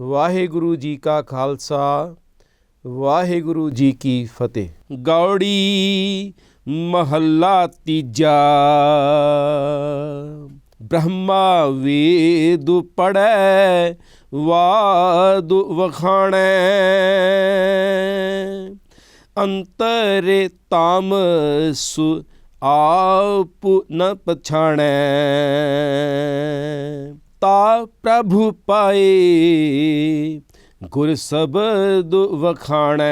ਵਾਹਿਗੁਰੂ ਜੀ ਕਾ ਖਾਲਸਾ, ਵਾਹਿਗੁਰੂ ਜੀ ਕੀ ਫਤਿਹ। ਗੌੜੀ ਮਹੱਲਾ ਤੀਜਾ, ਬ੍ਰਹਮਾ ਵੇਦ ਪੜੈ ਵਾਦ ਵਖਾਣੈ। ਅੰਤਰੇ ਤਾਮਸ ਆਪ ਨ ਪਛਾਣੈ। ਤਾ ਪ੍ਰਭੂ ਪਾਏ, ਗੁਰ ਸਬਦ ਵਖਾਣੈ।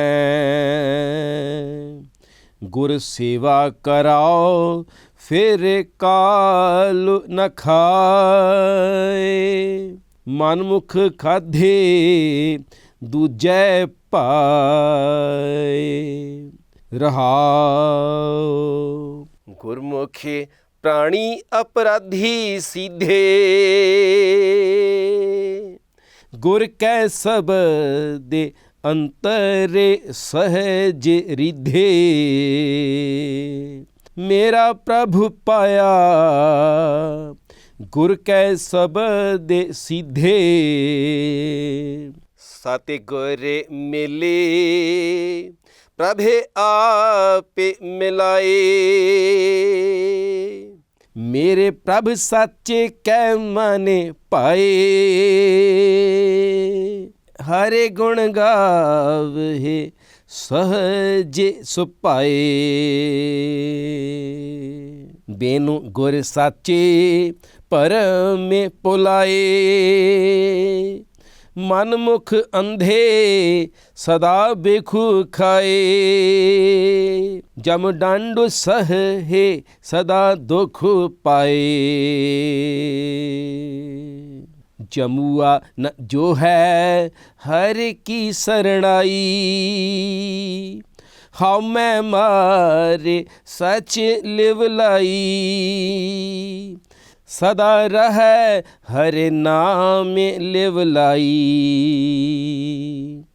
ਗੁਰ ਸੇਵਾ ਕਰਾਓ, ਫਿਰ ਕਾਲ ਨ ਖਾਏ। ਮਨਮੁਖ ਖਾਧੇ, ਦੂਜੈ ਪਾਏ। ਰਹਾਉ ਗੁਰਮੁਖੇ ਪ੍ਰਾਣੀ ਅਪਰਾਧੀ ਸੀਧੇ। ਗੁਰ ਕੈ ਸਬਦੇ ਅੰਤਰੇ ਸਹਜ ਰਿਧੇ। ਮੇਰਾ ਪ੍ਰਭੂ ਪਾਇਆ, ਗੁਰ ਕੈ ਸਬਦੇ ਸਿਧੇ। ਸਤਿ ਗੁਰ ਮਿਲੇ, ਪ੍ਰਭੇ ਆਪੇ ਮਿਲਾਏ। ਮੇਰੇ ਪ੍ਰਭ ਸੱਚੇ ਕੈ ਮਨੇ ਪਾਏ। ਹਰੇ ਗੁਣ ਗਾਵੇ, ਸਹਜੇ ਸੁਪਾਏ। ਬੇਨੂ ਗੁਰ ਸਾਚੇ ਪਰਮੇ ਪੁਲਾਏ। ਮਨਮੁਖ ਅੰਧੇ ਸਦਾ ਬੇਖੂ ਖਾਏ। ਜਮ ਡੰਡ ਸਹੇ ਸਦਾ ਦੁਖ ਪਾਏ। ਜਮੂਆ ਨ ਜੋ ਹੈ ਹਰ ਕੀ ਸਰਣਾਈ। ਹਉ ਮੈਂ ਮਾਰੇ ਸੱਚ ਲਿਵ ਲਾਈ ਸਦਾ ਰਹੈ, ਹਰੇ ਨਾਮੇ ਲਿਵ ਲਾਈ।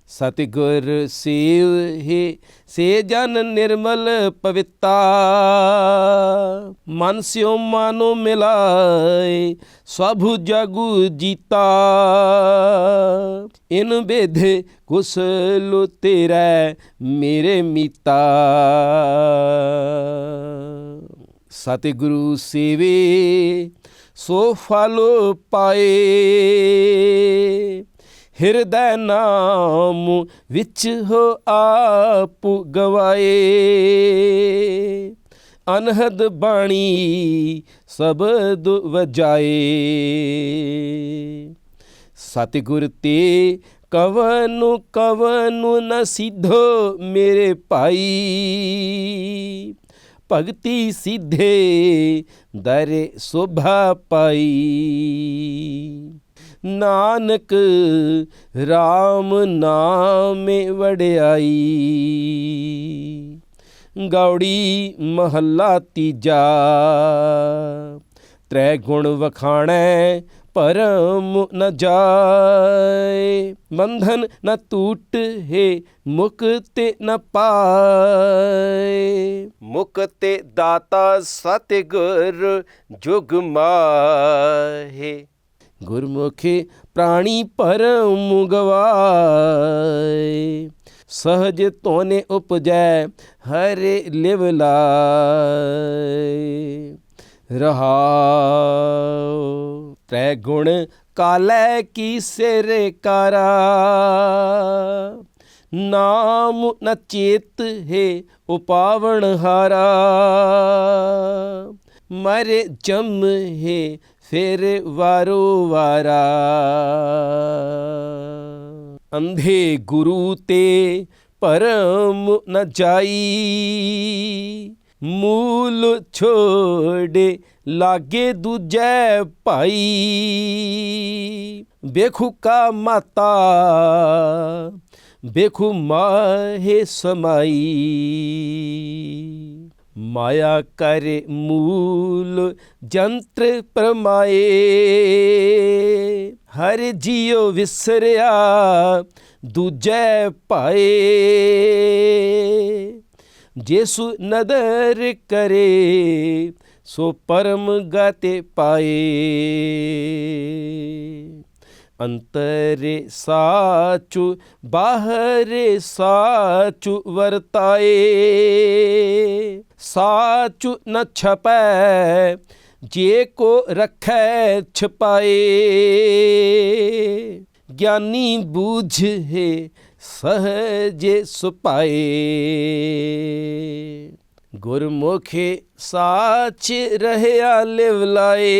ਸਤਿਗੁਰ ਸੇਵ ਹੈ, ਸੇ ਜਨ ਨਿਰਮਲ ਪਵਿੱਤਾ। ਮਨ ਸਿਓ ਮਾਨੋ ਮਿਲਾਏ, ਸਭੁ ਜਗੂ ਜੀਤਾ। ਇਨ ਬੇਧੇ ਕੁਸਲ ਤੇਰਾ ਮੇਰੇ ਮੀਤਾ। ਸਤਿਗੁਰੂ ਸੇਵੇ, ਸੋ ਫਲ ਪਾਏ। ਹਿਰਦੈ ਨਾਮ ਵਿੱਚ ਹੋ ਆਪ ਗਵਾਏ। ਅਨਹਦ ਬਾਣੀ ਸਬਦ ਵਜਾਏ। ਸਤਿਗੁਰ ਤੇ ਕਵਨੁ ਕਵਨੁ ਨ ਸਿਧੋ ਮੇਰੇ ਭਾਈ। ਭਗਤੀ ਸਿੱਧੇ ਦਰੇ ਸੁਭਾ ਪਾਈ। ਨਾਨਕ RAM ਨਾਮੇ ਵਡਿਆਈ। ਗੌੜੀ ਮਹੱਲਾ ਤੀਜਾ। ਤ੍ਰੈ ਗੁਣ ਵਖਾਣੈ ਪਰਮ ਨ ਜਾਏ ਬੰਧਨ ਨ ਟੂਟ ਹੈ ਮੁਕਤ ਨ ਪਾਏ। ਮੁਕਤੇ ਦਾਤਾ ਸਤਿਗੁਰ ਜੁਗ ਮਾਹੇ। ਗੁਰਮੁਖੇ ਪ੍ਰਾਣੀ ਪਰਮ ਗਵਾਏ। ਸਹਜ ਤੋਨੇ ਉਪਜੈ ਹਰੇ ਲਿਵ ਲਾਏ। ਰਹਾਉ। ਤ੍ਰੈ ਗੁਣ ਕਾਲੈ ਕੀ ਸਿਰ ਕਰਾ। ਨਾਮ ਨ ਚੇਤ ਹੈ ਉਪਾਵਣ ਹਾਰਾ। ਮਰੇ ਜਮ ਹੈ ਫਿਰ ਵਾਰੋ ਵਾਰਾ। ਅੰਧੇ ਗੁਰੂ ਤੇ ਪਰਮ ਨ ਜਾਈ। ਮੂਲ ਛੋੜੇ ਲਾਗੇ ਦੂਜੈ ਭਾਈ। ਬੇਖੂ ਕਾ ਮਾਤਾ ਬੇਖੂ ਮਾਹੇ ਸਮਾਈ। ਮਾਇਆ ਕਰੇ ਮੂਲ ਜੰਤਰ ਪਰਮਾਏ। ਹਰ ਜੀਉ ਵਿਸਰਿਆ ਦੂਜੈ ਪਾਏ ਜੇਸੂ ਨਦਰ ਕਰੇ ਸੋ ਪਰਮ ਗਤੇ ਪਾਏ ਅੰਤਰੇ ਸਾਚੁ ਬਾਹਰੇ ਸਾਚੁ ਵਰਤਾਏ ਸਾਚੁ ਨ ਛਪੈ ਜੇ ਕੋ ਰਖੈ ਛਪਾਏ ਗਿਆਨੀ ਬੂਝੇ ਸਹਜੇ ਸੁਪਾਏ। ਗੁਰਮੁਖੇ ਸਾਚ ਰਹਿਆ ਲਿਵ ਲਾਏ।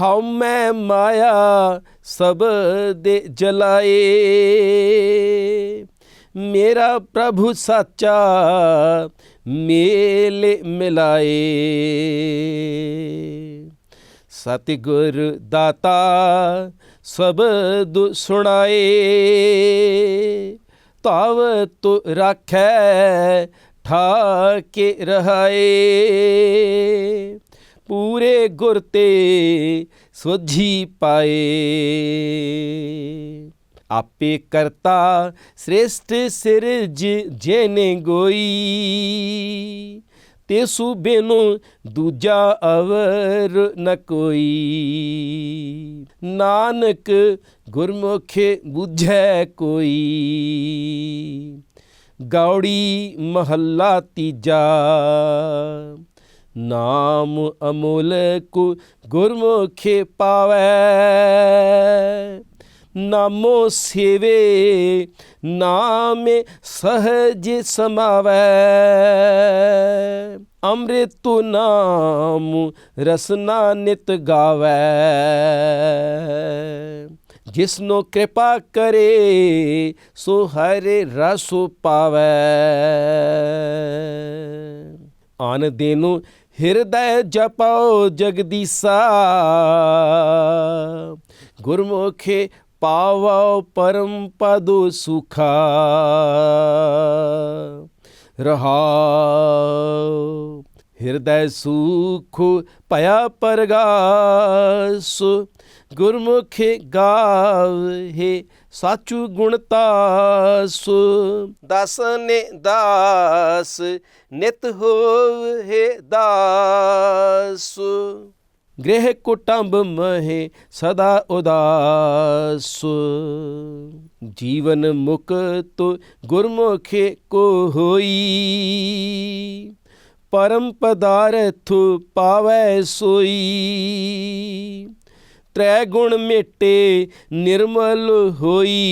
ਹਉ ਮੈਂ ਮਾਇਆ ਸਭ ਦੇ ਜਲਾਏ। ਮੇਰਾ ਪ੍ਰਭੂ ਸਾਚਾ ਮੇਲੇ ਮਿਲਾਏ। ਸਤਿਗੁਰ ਦਾਤਾ ਸਬਦ ਸੁਣਾਏ ਤਵ ਤੁ ਰਾਖੈ ਠਾਕੇ ਰਹਾਏ। ਪੂਰੇ ਗੁਰ ਤੇ ਸੋਝੀ ਪਾਏ। ਆਪੇ ਕਰਤਾ ਸ੍ਰੇਸ਼ਟ ਸਿਰਜ ਜੇਨੇ ਗੋਈ, ਤੇ ਸੂਬੇ ਨੂੰ ਦੂਜਾ ਅਵਰ ਨ ਕੋਈ। ਨਾਨਕ ਗੁਰਮੁਖ 부ਝੈ ਕੋਈ। ਗੌੜੀ ਮਹੱਲਾ ਤੀਜਾ। ਨਾਮ ਅਮੁਲਕ ਗੁਰਮੁਖੇ ਪਾਵੈ। ਨਾਮੋ ਸੇਵੇ, ਨਾਮੇ ਸਹਜ ਸਮਾਵੈ। ਅੰਮ੍ਰਿਤ ਨਾਮ ਰਸਨਾ ਨਿਤ ਗਾਵੈ। ਜਿਸਨੋ ਕਿਰਪਾ ਕਰੇ, ਸੋ ਹਰੇ ਰਸੋ ਪਾਵੈ। ਆਨ ਦੇਨੋ ਹਿਰਦੈ ਜਪਾਓ ਜਗਦੀਸਾ। ਗੁਰਮੁਖੇ ਪਾਵੋ ਪਰਮ ਪਦੁ ਸੁਖਾ। ਰਹਾਉ। ਹਿਰਦੈ ਸੁਖ ਭਇਆ ਪਰਗਾਸ, ਗੁਰਮੁਖੇ ਗਾਵੇ ਸਾਚੂ ਗੁਣ ਤਾਸ। ਨੇ ਦਾਸ, ਨਿਤ ਹੋਵੇ ਦਾਸ। ਗ੍ਰਹਿ ਕੁਟੰਬ ਮਹੇ ਸਦਾ ਉਦਾਸ। ਜੀਵਨ ਮੁਕਤ ਗੁਰਮੁਖੇ ਕੋ ਹੋਈ। ਪਰਮ ਪਦਾਰਥ ਪਾਵੈ ਸੋਈ। ਤ੍ਰੈ ਗੁਣ ਮੇਟੇ ਨਿਰਮਲ ਹੋਈ।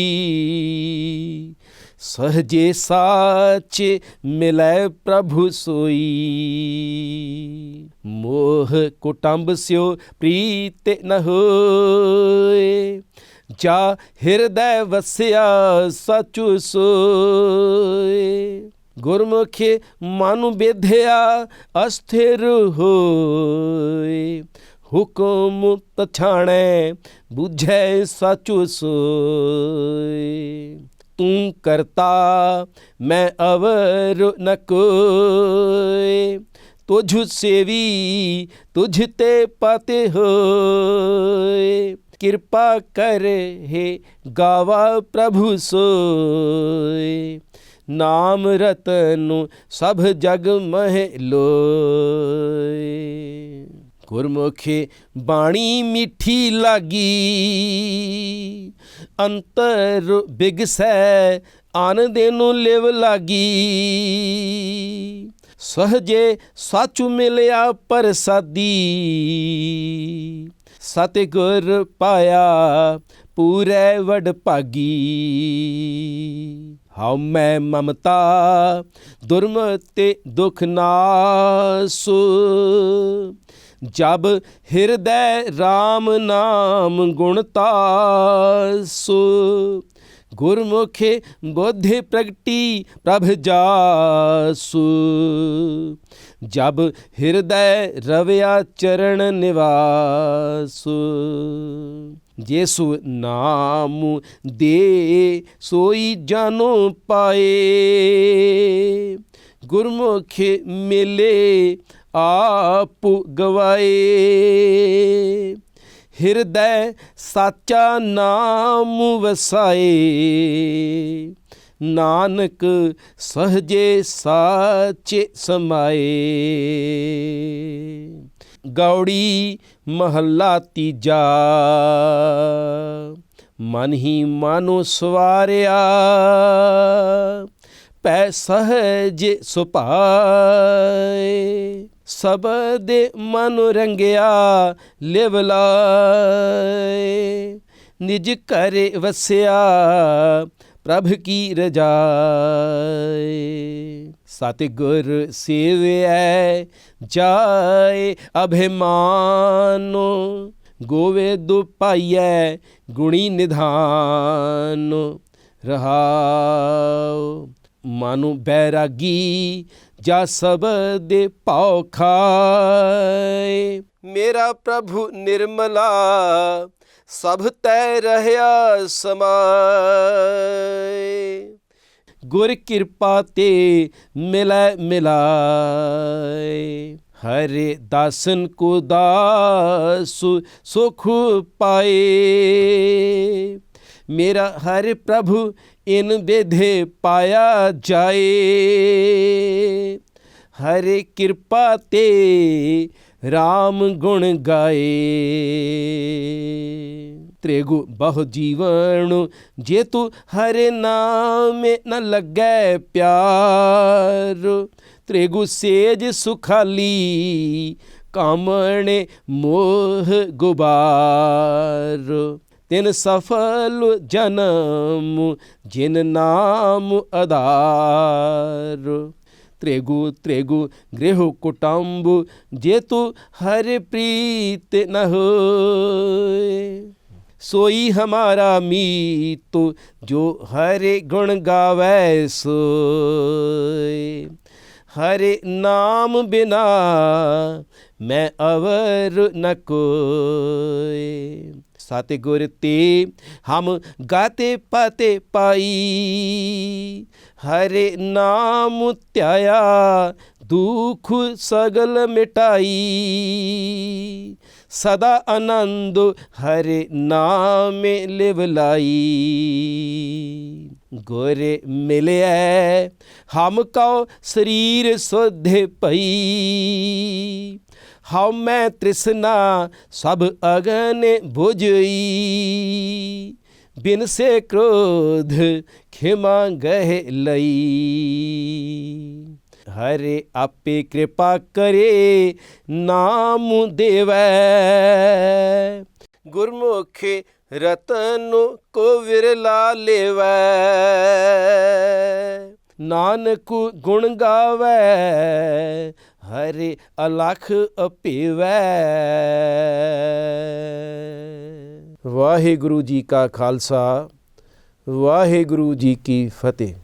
ਸਹਜੇ ਸਾਚ ਮਿਲੈ ਪ੍ਰਭੂ ਸੋਈ। ਮੋਹ ਕੁਟੰਬ ਸਿਓ ਪ੍ਰੀਤ ਨ ਹੋਏ। ਜਾ ਹਿਰਦੈ ਵਸਿਆ ਸਚੁ ਸੋਏ। ਗੁਰਮੁਖੇ ਮਨ ਬੇਧਿਆ ਅਸਥਿਰ ਹੋਏ। ਹੁਕਮ ਪਛਾਣੈ 부ਝੈ ਸਚੁ ਸੋਏ। ਤੂੰ ਕਰਤਾ, ਮੈਂ ਅਵਰ ਨ ਕੋਏ। ਤੁਝ ਸੇਵੀ, ਤੁਝ ਤੇ ਪਤੇ ਹੋਏ। ਕਿਰਪਾ ਕਰ ਹੈ ਗਾਵਾ ਪ੍ਰਭੂ ਸੋਏ। ਨਾਮ ਰਤਨ ਸਭ ਜਗ ਮਹਿ ਲੋਏ। ਗੁਰਮੁਖੀ ਬਾਣੀ ਮਿੱਠੀ ਲਾਗੀ। ਅੰਤਰ ਬਿਗਸੈ ਆਨੰਦੇ ਨੂੰ ਲਿਵ ਲਾਗੀ। ਸਹਜੇ ਸਾਚੂ ਮਿਲਿਆ ਪ੍ਰਸਾਦੀ। ਸਤਿਗੁਰ ਪਾਇਆ ਪੂਰੇ ਵਡ ਭਾਗੀ ਹਉ ਮੈਂ ਮਮਤਾ ਦੁਰਮਤੇ ਦੁਖ ਨਾਸ। ਜਬ ਹਿਰਦੈ RAM ਨਾਮ ਗੁਣ ਤਾਸ। ਗੁਰਮੁਖੇ ਬੋਧੇ ਪ੍ਰਗਟੀ ਪ੍ਰਭ ਜਾਸੂ। ਜਬ ਹਿਰਦੈ ਰਵਿਆ ਚਰਨ ਨਿਵਾਸੂ। ਜੇਸੂ ਨਾਮ ਦੇ ਸੋਈ ਜਾਨੋ ਪਾਏ। ਗੁਰਮੁਖ ਮਿਲੇ ਆਪ ਗਵਾਏ। ਹਿਰਦੈ ਸਾਚਾ ਨਾਮ ਵਸਾਏ। ਨਾਨਕ ਸਹਜੇ ਸਾਚੇ ਸਮਾਏ। ਗੌੜੀ ਮਹੱਲਾ ਤੀਜਾ। ਮਨ ਹੀ ਮਾਨੋ ਸਵਾਰਿਆ, ਪੈ ਸਹਜ ਸੁਭਾਏ। ਸਭ ਦੇ ਮਨ ਰੰਗਿਆ, ਲਿਵ ਲਾਏ। ਨਿਜ ਘਰੇ ਵਸਿਆ, ਪ੍ਰਭ ਕੀ ਰਜਾਏ। ਸਤਿਗੁਰ ਗੁਰ ਸੇਵਿਐ, ਜਾਏ ਅਭਿਮਾਨੋ। ਗੋਵੇਦੁ ਪਾਈਐ ਗੁਣੀ ਨਿਧਾਨ। ਰਹਾਉ ਮਾਨੁ ਬੈਰਾਗੀ, ਜਾ ਸਭ ਦੇ ਭਾਉ ਖਾਏ। ਮੇਰਾ ਪ੍ਰਭੂ ਨਿਰਮਲਾ, ਸਭ ਤੈ ਰਹਿਆ ਸਮਾਏ। ਗੁਰ ਕਿਰਪਾ ਤੇ ਮਿਲੈ ਮਿਲਾਏ। ਹਰੇ ਦਾਸਨ ਕੋ ਦਾਸੁ ਸੁਖ ਪਾਏ। ਮੇਰਾ ਹਰ ਪ੍ਰਭੂ ਇਨ ਬੇਧੇ ਪਾਇਆ ਜਾਏ। ਹਰੇ ਕਿਰਪਾ ਤੇ RAM ਗੁਣ ਗਾਏ। ਤ੍ਰੇਗੁ ਬਹੁ ਜੀਵਨ ਜੇ ਤੂੰ ਹਰੇ ਨਾਮੇ ਨ ਲੱਗੈ ਪਿਆਰ। ਤ੍ਰੇਗੁ ਸੇਜ ਸੁਖਾਲੀ, ਕਾਮਣੇ ਮੋਹ ਗੁਬਾਰ। ਤਿਨ ਸਫਲ ਜਨਮ, ਜਿਨ ਨਾਮ ਆਧਾਰ ਤ੍ਰੇਗੂ ਤ੍ਰੇਗੂ ਗ੍ਰਹਿ ਕੁਟੰਬ, ਜੇ ਤੂ ਹਰਿ ਪ੍ਰੀਤ ਨ ਹੋਏ। ਸੋਈ ਹਮਾਰਾ ਮੀਤ, ਜੋ ਹਰੇ ਗੁਣ ਗਾਵੈ ਸੋਏ। ਹਰੇ ਨਾਮ ਬਿਨਾ ਮੈਂ ਅਵਰ ਨ ਕੋਏ। ਸਾਤੇ ਗੁਰ ਤੇ ਹਮ ਗਾਤੇ ਪਾਤੇ ਪਾਈ। ਹਰੇ ਨਾਮ ਧਿਆਇਆ, ਦੁਖ ਸਗਲ ਮਿਟਾਈ। ਸਦਾ ਆਨੰਦ ਹਰੇ ਨਾਮੇ ਲਿਵ ਲਾਈ ਗੋਰੇ ਮਿਲਿਆ ਹਮ ਕਉ ਸਰੀਰ ਸੁਧੇ ਪਈ ਹਉ ਮੈਂ ਤ੍ਰਿਸ਼ਨਾ ਸਭ ਅਗਨ 부ਝਈ ਬਿਨ ਸੇ ਕ੍ਰੋਧ ਖਿਮਾ ਗਹਿ ਲਈ ਹਰੇ ਆਪੇ ਕਿਰਪਾ ਕਰੇ, ਨਾਮ ਦੇਵੈ। ਗੁਰਮੁਖ ਰਤਨ ਕੋ ਵਿਰਲਾ ਲੇਵੈ। ਨਾਨਕ ਗੁਣ ਗਾਵੈ, ਹਰੇ ਅਲਖ ਅਪੀਵੈ। ਵਾਹਿਗੁਰੂ ਜੀ ਕਾ ਖਾਲਸਾ, ਵਾਹਿਗੁਰੂ ਜੀ ਕੀ ਫਤਿਹ।